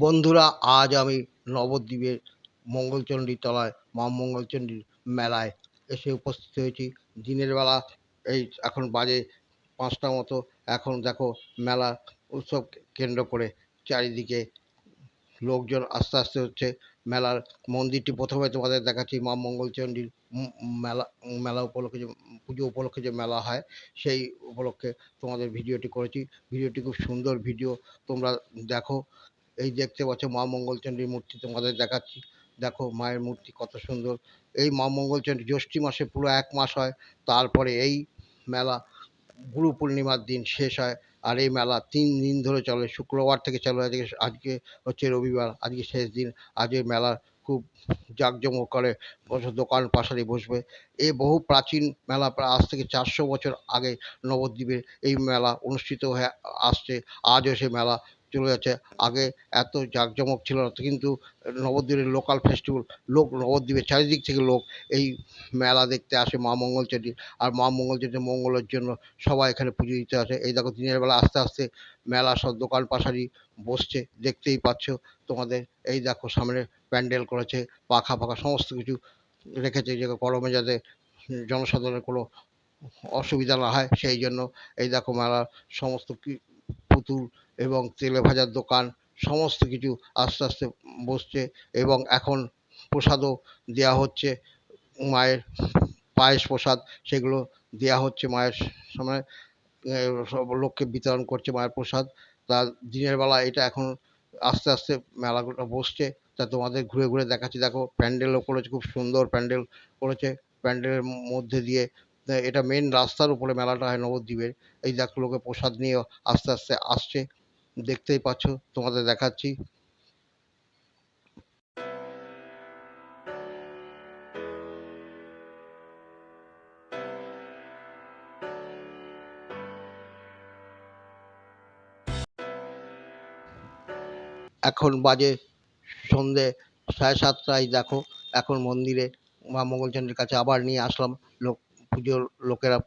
বন্ধুরা, আজ আমি নবদ্বীপের মঙ্গলচণ্ডী তলায়, মা মঙ্গলচণ্ডীর মেলায় এসে উপস্থিত হয়েছি। দিনের বেলা এই এখন বাজে পাঁচটা মতো। এখন দেখো মেলা উৎসব কেন্দ্র করে চারিদিকে লোকজন আস্তে আস্তে হচ্ছে। মেলার মন্দিরটি প্রথমে তোমাদের দেখাচ্ছি, মা মঙ্গলচণ্ডীর মেলা মেলা উপলক্ষে যে, পুজো উপলক্ষে যে মেলা হয়, সেই উপলক্ষে তোমাদের ভিডিওটি করেছি। ভিডিওটি খুব সুন্দর ভিডিও তোমরা দেখো। এই দেখতে পাচ্ছ মা মঙ্গলচণ্ডীর মূর্তি তোমাদের দেখাচ্ছি। দেখো মায়ের মূর্তি কত সুন্দর। এই মা মঙ্গলচণ্ডী জ্যৈষ্ঠী মাসে পুরো এক মাস হয়, তারপরে এই মেলা গুরু পূর্ণিমার দিন শেষ হয়, আর এই মেলা তিন দিন ধরে চলে, শুক্রবার থেকে চালু আজকে আজকে হচ্ছে রবিবার, আজকে শেষ দিন, আজ এই মেলা খুব জাঁকজমক করে বছর দোকান পাশারি বসবে। এই বহু প্রাচীন মেলা প্রায় আজ থেকে চারশো বছর আগে নবদ্বীপে এই মেলা অনুষ্ঠিত হয়ে আসছে, আজও সেই মেলা চলে যাচ্ছে। আগে এত জাঁকজমক ছিল না, কিন্তু নবদ্বীপের লোকাল ফেস্টিভ্যাল লোক নবদ্বীপের চারিদিক থেকে লোক এই মেলা দেখতে আসে মা মঙ্গলচণ্ডীর আর মা মঙ্গলচণ্ডীর মঙ্গলের জন্য সবাই এখানে পুজো দিতে আসে। এই দেখো দিনের বেলা আস্তে আস্তে মেলা সব দোকান পাশারি বসছে, দেখতেই পাচ্ছ তোমাদের। এই দেখো সামনে প্যান্ডেল করেছে, পাখা ফাখা সমস্ত কিছু রেখেছে, যে গরমে যাতে জনসাধারণের কোনো অসুবিধা না হয়, সেই জন্য এই দেখো মেলার সমস্ত কি পুতুল এবং তেলে ভাজার দোকান, সমস্ত কিছু আস্তে আস্তে বসছে এবং এখন প্রসাদও দেওয়া হচ্ছে। মায়ের পায়েস প্রসাদ সেগুলো দেওয়া হচ্ছে মায়ের সামনে। সব লোককে বিতরণ করছে মায়ের প্রসাদ। তা দিনের বেলা এটা এখন আস্তে আস্তে মেলাগুলো বসছে। তা তোমাদের ঘুরে ঘুরে দেখাচ্ছি। দেখো প্যান্ডেলও করেছে, খুব সুন্দর প্যান্ডেল করেছে। প্যান্ডেলের মধ্যে দিয়ে এটা মেন রাস্তার উপরে মেলাটা হয় নবদ্বীপের। এই দেখো লোকে প্রসাদ নিয়ে আস্তে আস্তে আসছে। দেখতেই পাচ্ছ, তোমাদের দেখাচ্ছি। এখন বাজে সন্ধে সাড়ে সাতটায় দেখো, এখন মন্দিরে মা মঙ্গলচণ্ডীর কাছে আবার নিয়ে আসলাম। লোক পুজোর লোকেরা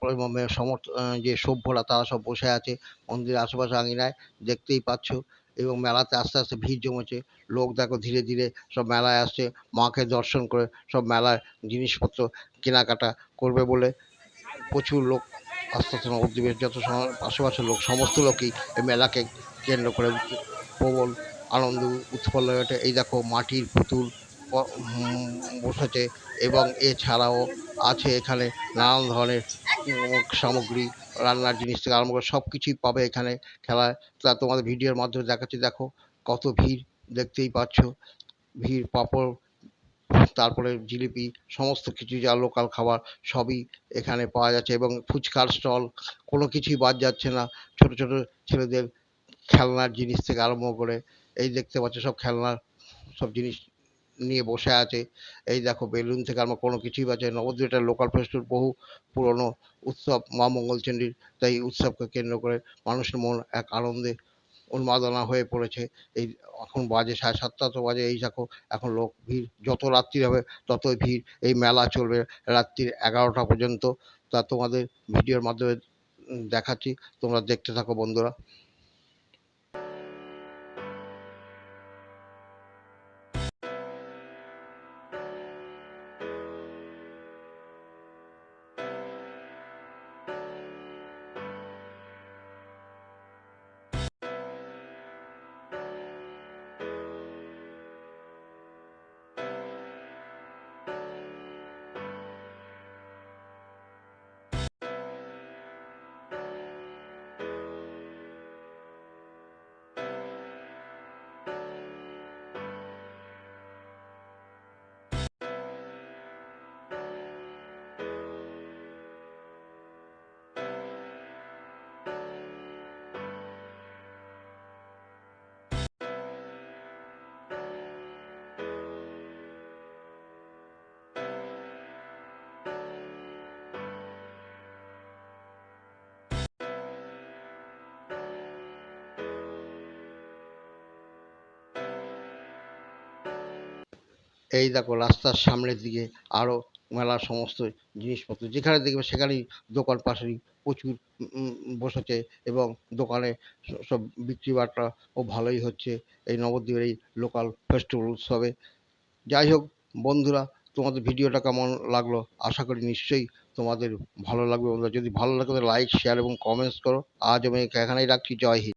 সমর্থ যে সভ্যরা তারা সব বসে আছে, মন্দিরের আশেপাশে আঙিনায় দেখতেই পাচ্ছ এবং মেলাতে আস্তে আস্তে ভিড় জমেছে। লোক দেখো ধীরে ধীরে সব মেলায় আসছে, মাকে দর্শন করে সব মেলার জিনিসপত্র কেনাকাটা করবে বলে প্রচুর লোক আস্তে আস্তে নবদ্বীপের যত আশেপাশের লোক, সমস্ত লোকই এই মেলাকে কেন্দ্র করে প্রবল আনন্দ, উৎফুল্ল হয়ে ওঠে। এই দেখো মাটির পুতুল বসেছে এবং এছাড়াও আছে এখানে নানান ধরনের সামগ্রী, রান্নার জিনিস থেকে আরম্ভ করে সব কিছুই পাবে এখানে খেলায়। তা তোমাদের ভিডিওর মাধ্যমে দেখাচ্ছি, দেখো কত ভিড় দেখতেই পাচ্ছ। ভিড়, পাঁপড়, তারপরে জিলিপি, সমস্ত কিছু যা লোকাল খাবার সবই এখানে পাওয়া যাচ্ছে এবং ফুচকার স্টল, কোনো কিছুই বাদ যাচ্ছে না। ছোট ছোট ছেলেদের খেলনার জিনিস থেকে আরম্ভ করে, এই দেখতে পাচ্ছ সব খেলনার, সব জিনিস নিয়ে বসে আছে। এই দেখো, বেলুন থেকে আমার কোনো কিছুই পাচ্ছে নবদ্বীপ একটা লোকাল ফেস্টিভ্যাল বহু পুরনো উৎসব, মা মঙ্গলচণ্ডীর তাই উৎসবকে কেন্দ্র করে মানুষের মন এক আনন্দে উন্মাদনা হয়ে পড়েছে। এই এখন বাজে সাড়ে সাতটা তো বাজে, এই দেখো, এখন লোক ভিড়, যত রাত্রি হবে ততই ভিড়। এই মেলা চলবে রাত্রির এগারোটা পর্যন্ত। তা তোমাদের ভিডিওর মাধ্যমে দেখাচ্ছি, তোমরা দেখতে থাকো বন্ধুরা। এই দেখো রাস্তার সামনের দিকে আরও মেলার সমস্ত জিনিসপত্র। যেখানে দেখবে সেখানেই দোকান পাশারি প্রচুর বসেছে এবং দোকানে সব বিক্রি বাট্টাও ভালোই হচ্ছে। এই নবদ্বীপের এই লোকাল ফেস্টিভ্যাল উৎসবে। যাই হোক বন্ধুরা, তোমাদের ভিডিওটা কেমন লাগল? আশা করি নিশ্চয়ই তোমাদের ভালো লাগবে বন্ধুরা। যদি ভালো লাগে লাইক শেয়ার এবং কমেন্টস করো। আজ আমি এখানেই রাখছি। জয় হিন্দ।